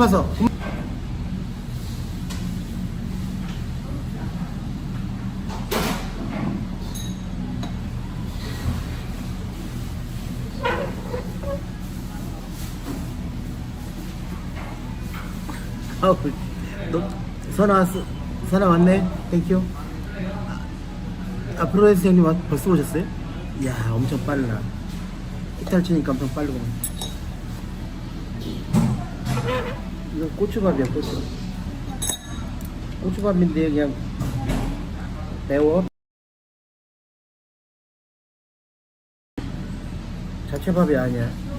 싶어서. 아우, 너, 선아, 왔어. 선아 왔네? 땡큐. 아, 프로레스 형님 왔- 벌써 오셨어요? 이야, 엄청 빨라. 기타를 치니까 엄청 빠르고. 이거 고추밥이야, 고추. 고추밥인데 그냥 매워. 자체밥이 아니야.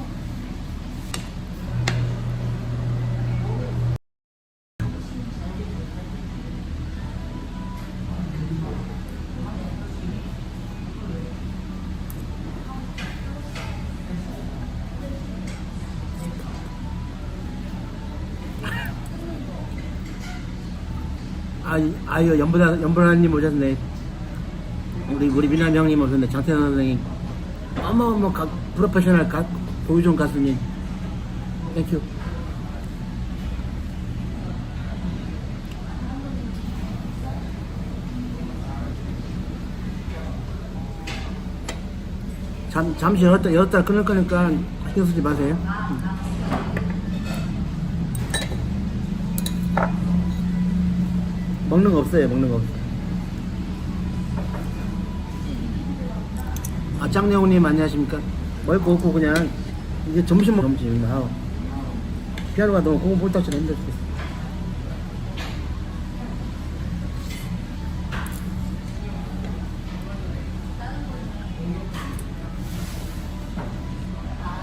아, 아유, 연보다, 연보라님 오셨네. 우리, 우리 미남 형님 오셨네. 장태현 선생님. 어마어마 가, 프로페셔널 가, 보여준 가수님. 땡큐. 잠, 잠시 열었다, 열었다 끊을 거니까 신경 쓰지 마세요. 먹는 거 없어요, 먹는 거. 아, 짱내용님 안녕하십니까? 먹고 없고 그냥 이제 점심 먹 점심. 아우. 피아노가 너무 공부 볼딱지는 힘들어 죽겠어.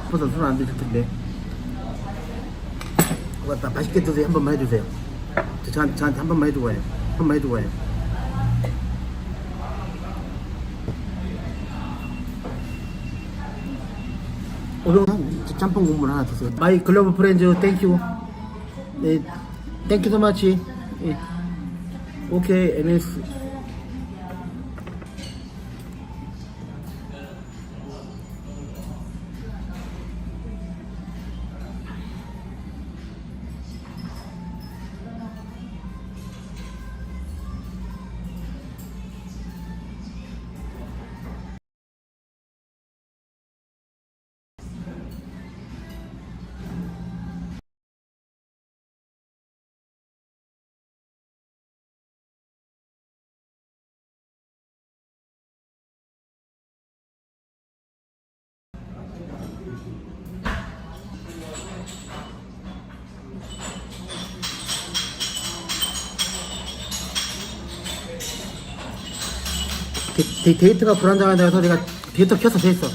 싶어서 손안 드실 텐데. 그거 다 맛있게 드세요. 한 번만 해주세요. 저, 저한테, 저한테 한 번만 해주고 가요. 한 번만 해주고 가요. 오늘 짬뽕 국물 하나 드세요. 마이 글로벌 프렌즈 땡큐. 네, 땡큐 소 마치. 예. 오케이, NS. 데, 데, 이트가 불안정하다 해서 내가 데이터 켜서 됐어.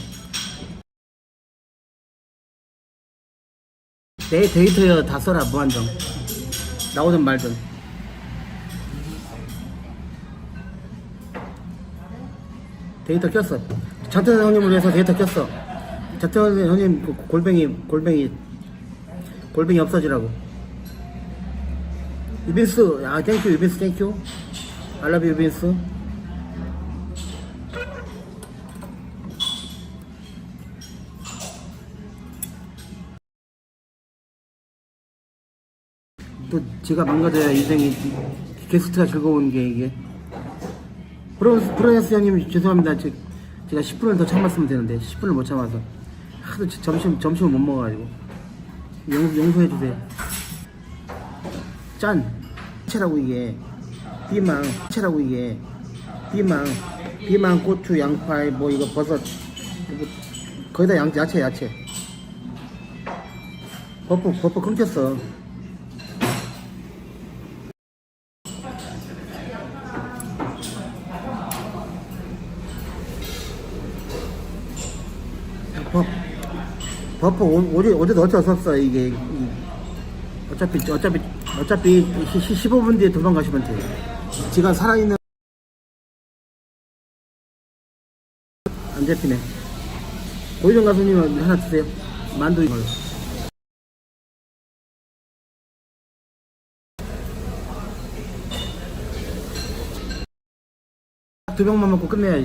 내 데이터에 다 써라, 무한정. 나오든 말든. 데이터 켰어. 장태현 형님을 위해서 데이터 켰어. 장태현 형님 그 골뱅이, 골뱅이, 골뱅이 없어지라고. 유빈스, 아, 땡큐, 유빈스, 땡큐. 알라비 유빈스. 또 제가 망가져야 인생이 게스트가 즐거운 게 이게. 프로, 프로레스 형님 죄송합니다. 제, 제가 10분을 더 참았으면 되는데 10분을 못 참아서. 하도 저- 점심, 점심을 못 먹어가지고. 용, 용서해 주세요. 짠. 채라고 이게. 비망. 채라고 이게. 비망. 비망 고추 양파 뭐 이거 버섯. 이거 거의 다 양, 야채 야채. 버프 버프 끊겼어 버, 버퍼 오- 어제 어제도 어쩔 수 없어 이게 이- 어차피 어차피 어차피 15분 뒤에 도망가시면 돼요. 지가 살아있는 안 잡히네. 고희정 가수님은 하나 주세요. 만두 이걸로. 두 병만 먹고 끝내야지.